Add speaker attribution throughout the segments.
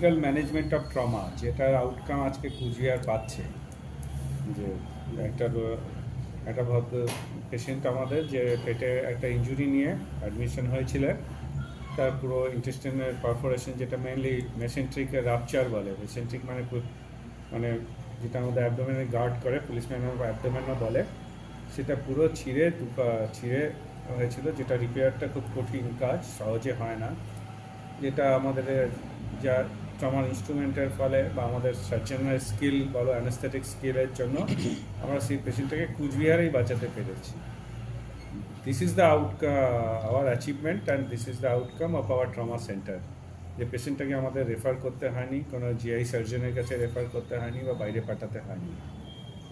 Speaker 1: Critical management of trauma যেটার outcome আজকে কুচবিহার পাচ্ছে। যে একটা একটা ভদ্র পেশেন্ট আমাদের যে পেটে একটা ইনজুরি নিয়ে অ্যাডমিশন হয়েছিলেন তার পুরো ইন্টেস্টিনের পারফোরেশন যেটা মেনলি মেসেন্ট্রিক রাপচার বলে। মেসেন্ট্রিক মানে মানে যেটা আমাদের অ্যাবডোমেনে গার্ড করে পুলিশ ম্যান অ্যাবডোমেনও বলে। সেটা পুরো ছিঁড়ে ছিঁড়ে হয়েছিল, যেটা রিপেয়ারটা খুব কঠিন কাজ, সহজে হয় না। যেটা আমাদের যা ট্রমার ইনস্ট্রুমেন্টের ফলে বা আমাদের সার্জনের স্কিল বলো অ্যানাস্থেটিক স্কিলের জন্য আমরা সেই পেশেন্টটাকে কুচবিহারেই বাঁচাতে পেরেছি। This is the outcome our achievement and this is the outcome of our trauma centre যে পেশেন্টটাকে আমাদের রেফার করতে হয়নি, কোনো জিআই সার্জনের কাছে রেফার করতে হয়নি বা বাইরে পাঠাতে হয়নি।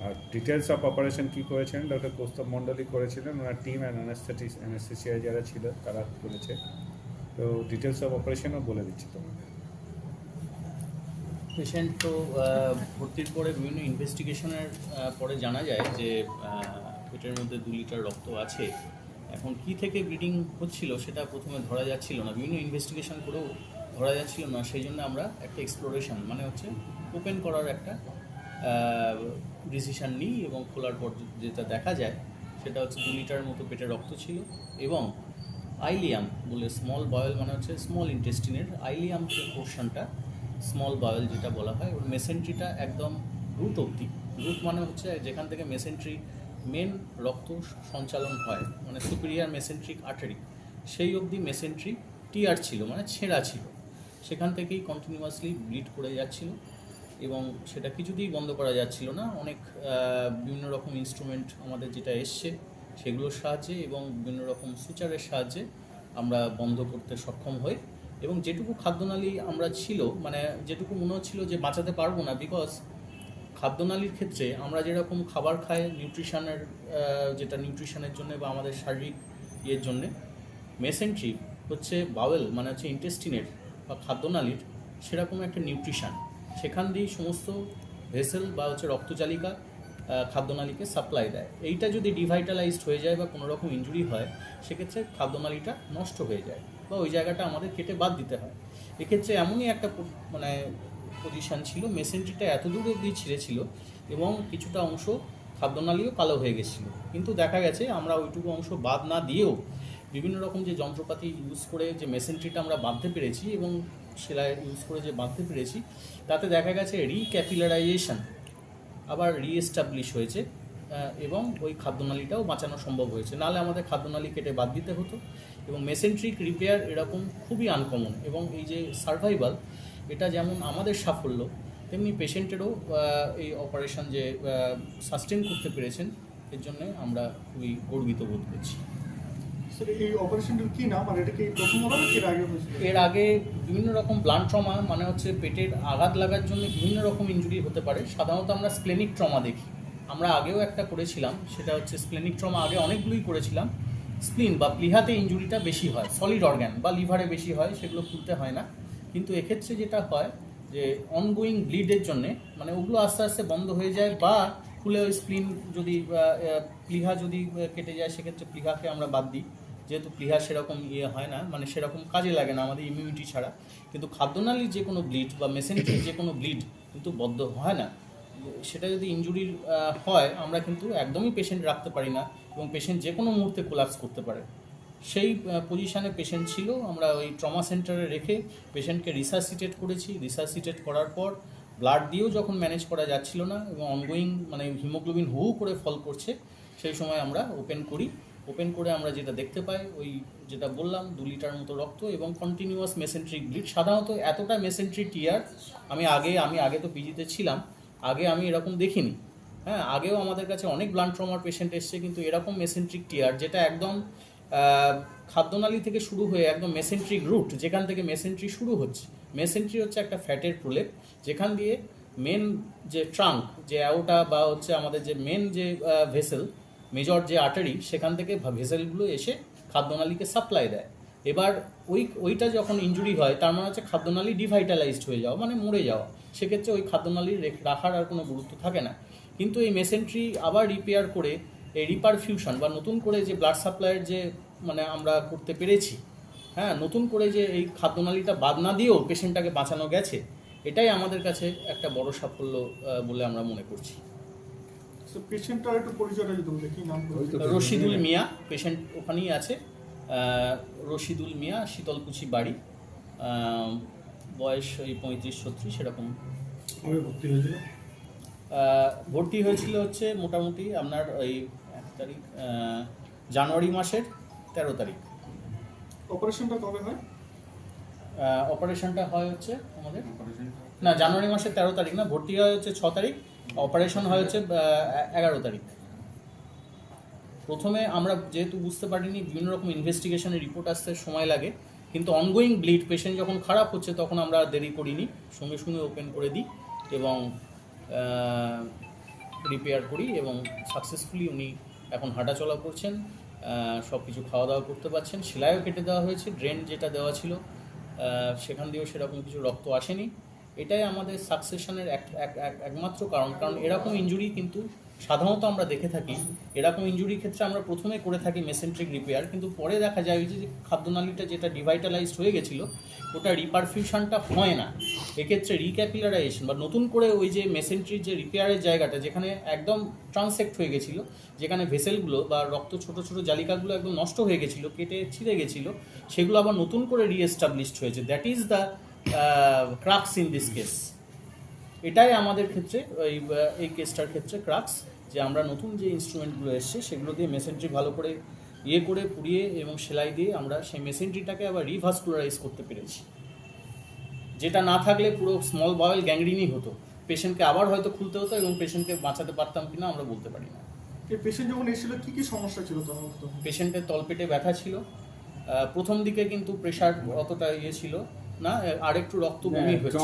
Speaker 1: আর ডিটেলস অফ অপারেশন কী করেছেন ডক্টর কৌস্তব মণ্ডলী করেছিলেন। ওনার টিম অ্যান্ড অ্যানাস্থেটিস অ্যানাস্থেসিয়ায় যারা ছিল, তারা করেছে। তো ডিটেলস অফ অপারেশনও বলে দিচ্ছি তোমাকে
Speaker 2: পেশেন্ট তো ভর্তির পরে বিভিন্ন ইনভেস্টিগেশনের পরে জানা যায় যে পেটের মধ্যে দু লিটার রক্ত আছে। এখন কি থেকে ব্লিডিং হচ্ছিল সেটা প্রথমে ধরা যাচ্ছিল না, বিভিন্ন ইনভেস্টিগেশন করেও ধরা যাচ্ছিল না। সেই জন্য আমরা একটা এক্সপ্লোরেশন মানে হচ্ছে ওপেন করার একটা ডিসিশন নিই এবং খোলার পর যেটা দেখা যায়, সেটা হচ্ছে দু লিটার মতো পেটে রক্ত ছিল এবং আইলিয়াম বলে স্মল বয়েল মানে হচ্ছে স্মল ইন্টেস্টিনের আইলিয়াম পোর্শনটা স্মল বয়েল যেটা বলা হয়, ওর মেসেন্ট্রিটা একদম রুট অবধি। রুট মানে হচ্ছে যেখান থেকে মেসেন্ট্রি মেন রক্ত সঞ্চালন হয় মানে সুপিরিয়ার মেসেন্ট্রিক আর্টারি সেই অবধি মেসেন্ট্রি টিয়ার ছিল মানে ছেঁড়া ছিল। সেখান থেকেই কন্টিনিউয়াসলি ব্লিড করে যাচ্ছিল এবং সেটা কিছুতেই বন্ধ করা যাচ্ছিল না। অনেক বিভিন্ন রকম ইনস্ট্রুমেন্ট আমাদের যেটা এসছে, সেগুলোর সাহায্যে এবং বিভিন্ন রকম সুচারের সাহায্যে আমরা বন্ধ করতে সক্ষম হই। এবং যেটুকু খাদ্যনালী আমরা ছিল মানে যেটুকু মনে হচ্ছিল যে বাঁচাতে পারব না বিকজ খাদ্যনালীর ক্ষেত্রে আমরা যেরকম খাবার খাই নিউট্রিশনের যেটা নিউট্রিশনের জন্য বা আমাদের শারীরিক ইয়ের জন্যে মেসেন্ট্রি হচ্ছে বাওয়েল মানে হচ্ছে ইন্টেস্টিনের বা খাদ্যনালীর সেরকম একটা নিউট্রিশন সেখান দিয়েই সমস্ত ভেসেল বা হচ্ছে রক্তচালিকা খাদ্যনালীকে সাপ্লাই দেয়। এইটা যদি ডিভাইটালাইজড হয়ে যায় বা কোনো রকম ইনজুরি হয়, সেক্ষেত্রে খাদ্যনালীটা নষ্ট হয়ে যায়। বা ওই জায়গাটা আমাদের কেটে বাদ দিতে হয়। এক্ষেত্রে এমনই একটা মানে পজিশন ছিল মেসেন্ট্রিটা এত দূর অবধি ছিঁড়েছিল এবং কিছুটা অংশ খাদ্যনালীও কালো হয়ে গেছিল। কিন্তু দেখা গেছে আমরা ওইটুকু অংশ বাদ না দিয়েও বিভিন্ন রকম যে যন্ত্রপাতি ইউজ করে যে মেসেন্ট্রিটা আমরা বাঁধতে পেরেছি এবং সেলাই ইউজ করে যে বাঁধতে পেরেছি, তাতে দেখা গেছে রিক্যাপিলারাইজেশন আবার রিএস্টাবলিশ হয়েছে। এবং ওই খাদ্যনালীটাও বাঁচানো সম্ভব হয়েছে। নাহলে আমাদের খাদ্যনালী কেটে বাদ দিতে হতো এবং মেসেন্ট্রিক রিপেয়ার এরকম খুবই আনকমন এবং এই যে সার্ভাইভাল এটা যেমন আমাদের সাফল্য তেমনি পেশেন্টেরও এই অপারেশন যে সাস্টেন করতে পেরেছেন এর জন্য আমরা খুবই গর্বিত বোধ করছি।
Speaker 3: এই অপারেশনটার কি নাম? আর এটা কি প্রথম হবে এর আগে
Speaker 2: এর আগে বিভিন্ন রকম ব্লান্ট ট্রমা মানে হচ্ছে পেটের আঘাত লাগার জন্য বিভিন্ন রকম ইনজুরি হতে পারে। সাধারণত আমরা স্প্লেনিক ট্রমা দেখি। আমরা আগেও একটা করেছিলাম, সেটা হচ্ছে স্প্লেনিক ট্রমা আগে অনেকগুলোই করেছিলাম। স্প্লিন বা প্লিহাতে ইনজুরিটা বেশি হয় সলিড অর্গ্যান বা লিভারে বেশি হয়, সেগুলো খুলতে হয় না। কিন্তু এক্ষেত্রে যেটা হয় যে অনগোয়িং ব্লিডের জন্যে মানে ওগুলো আস্তে আস্তে বন্ধ হয়ে যায় বা খুলে ওই স্প্লিন যদি প্লিহা যদি কেটে যায়, সেক্ষেত্রে প্লিহাকে আমরা বাদ দিই। যেহেতু প্লিহা সেরকম ইয়ে হয় না মানে সেরকম কাজে লাগে না আমাদের ইমিউনিটি ছাড়া। কিন্তু খাদ্যনালীর যে কোনো ব্লিড বা মেসেন্ট্রির যে কোনো ব্লিড কিন্তু বদ্ধ হয় না। সেটা যদি ইনজুরির হয়, আমরা কিন্তু একদমই পেশেন্ট রাখতে পারি না এবং পেশেন্ট যে কোনো মুহূর্তে কোলাপস করতে পারে। সেই পজিশানে পেশেন্ট ছিল, আমরা ওই ট্রমা সেন্টারে রেখে পেশেন্টকে রিসার্সিটেট করেছি। রিসার্সিটেট করার পর ব্লাড দিয়েও যখন ম্যানেজ করা যাচ্ছিল না এবং অনগোয়িং মানে হিমোগ্লোবিন হু করে ফল করছে, সেই সময় আমরা ওপেন করি। ওপেন করে আমরা যেটা দেখতে পাই, ওই যেটা বললাম, দু লিটার মতো রক্ত এবং কন্টিনিউয়াস মেসেন্ট্রিক ব্লিড সাধারণত এতটা মেসেন্ট্রি টিয়ার আমি আগে আমি আগে তো পিজিতে ছিলাম আগে আমি এরকম দেখিনি। হ্যাঁ আগেও আমাদের কাছে অনেক ব্লান্ট ট্রমার পেশেন্ট এসছে, কিন্তু এরকম মেসেন্ট্রিক টিয়ার যেটা একদম খাদ্যনালী থেকে শুরু হয়ে একদম মেসেন্ট্রিক রুট যেখান থেকে মেসেন্ট্রি শুরু হচ্ছে। মেসেন্ট্রি হচ্ছে একটা ফ্যাটের প্রলেপ, যেখান দিয়ে মেন যে ট্রাঙ্ক যে অ্যাওটা বা হচ্ছে আমাদের যে মেন যে ভেসেল মেজর যে আটারি সেখান থেকে ভেসেলগুলো এসে খাদ্যনালীকে সাপ্লাই দেয়। এবার ওই ওইটা যখন ইনজুরি হয় তার মানে হচ্ছে খাদ্যনালী ডিভাইটালাইজড হয়ে যাওয়া মানে মরে যাওয়া। সেক্ষেত্রে ওই খাদ্যনালী রাখার আর কোনো গুরুত্ব থাকে না। কিন্তু এই মেসেন্ট্রি আবার রিপেয়ার করে এই রিপারফিউশন বা নতুন করে যে ব্লাড সাপ্লাইয়ের যে মানে আমরা করতে পেরেছি হ্যাঁ নতুন করে যে এই খাদ্যনালীটা বাদ না দিয়েও পেশেন্টটাকে বাঁচানো গেছে এটাই আমাদের কাছে একটা বড় সাফল্য বলে আমরা মনে করছি।
Speaker 3: তো পেশেন্টটার একটু পরিচয়টা যদি বলতে নাম
Speaker 2: রশিদুল মিয়া পেশেন্ট ওখানেই আছে। রশিদুল মিয়া শীতলকুচি বাড়ি। বয়স ওই পঁয়ত্রিশ ছত্রিশ এরকম।
Speaker 3: কবে ভর্তি হয়েছিল?
Speaker 2: ভর্তি হয়েছিল হচ্ছে মোটামুটি আপনার ওই এক তারিখ জানুয়ারি মাসের তেরো তারিখ।
Speaker 3: অপারেশনটা কবে হয়?
Speaker 2: অপারেশনটা হয় হচ্ছে আমাদের? না জানুয়ারি মাসের তেরো তারিখ না ভর্তি হয় হচ্ছে ছ তারিখ অপারেশন হয় হচ্ছে এগারো তারিখ। প্রথমে আমরা যেহেতু বুঝতে পারিনি, বিভিন্ন রকম ইনভেস্টিগেশনের রিপোর্ট আসতে সময় লাগে, কিন্তু অনগোয়িং ব্লিড পেশেন্ট যখন খারাপ হচ্ছে, তখন আমরা দেরি করিনি। সঙ্গে সঙ্গে ওপেন করে দিই এবং রিপেয়ার করি এবং সাকসেসফুলি উনি এখন হাঁটাচলা করছেন সব কিছু খাওয়া দাওয়া করতে পারছেন। সেলাইও কেটে দেওয়া হয়েছে ড্রেন যেটা দেওয়া ছিল সেখান দিয়েও সেরকম কিছু রক্ত আসেনি। এটাই আমাদের সাকসেশনের এক, এক- এক- একমাত্র কারণ কারণ এরকম ইনজুরি কিন্তু সাধারণত আমরা দেখে থাকি, এরকম ইঞ্জুরির ক্ষেত্রে আমরা প্রথমে করে থাকি মেসেন্ট্রিক রিপেয়ার কিন্তু পরে দেখা যায় যে খাদ্যনালীটা যেটা ডিভাইটালাইজড হয়ে গেছিল, ওটা রিপারফিউশনটা হয় না। এক্ষেত্রে রিক্যাপিলারাইজেশন বা নতুন করে ওই যে মেসেন্ট্রির যে রিপেয়ারের জায়গাটা, যেখানে একদম ট্রান্সেক্ট হয়ে গেছিল, যেখানে ভেসেলগুলো বা রক্ত ছোট ছোট জালিকাগুলো একদম নষ্ট হয়ে গেছিল, কেটে ছিঁড়ে গেছিল, সেগুলো আবার নতুন করে রিএস্টাবলিশড হয়েছে। That is the crux in this case এটাই আমাদের ক্ষেত্রে ওই এই কেসটার ক্ষেত্রে ক্রাক্স যে আমরা নতুন যে ইনস্ট্রুমেন্টগুলো এসছে সেগুলো দিয়ে মেসেন্ট্রি ভালো করে ইয়ে করে পুড়িয়ে এবং সেলাই দিয়ে আমরা সেই মেসেন্ট্রিটাকে আবার রিভাস্কুলারাইজ করতে পেরেছি। যেটা না থাকলে পুরো স্মল বয়েল গ্যাংরিনই হতো। পেশেন্টকে আবার হয়তো খুলতে হতো এবং পেশেন্টকে বাঁচাতে পারতাম কিনা আমরা বলতে পারি না।
Speaker 3: পেশেন্ট যখন এসেছিল কি কি সমস্যা ছিল তখন?
Speaker 2: পেশেন্টের তলপেটে ব্যথা ছিল। আহ, প্রথম দিকে কিন্তু প্রেশার অতটা ইয়ে ছিল না আর একটু রক্ত বমি হয়েছিল।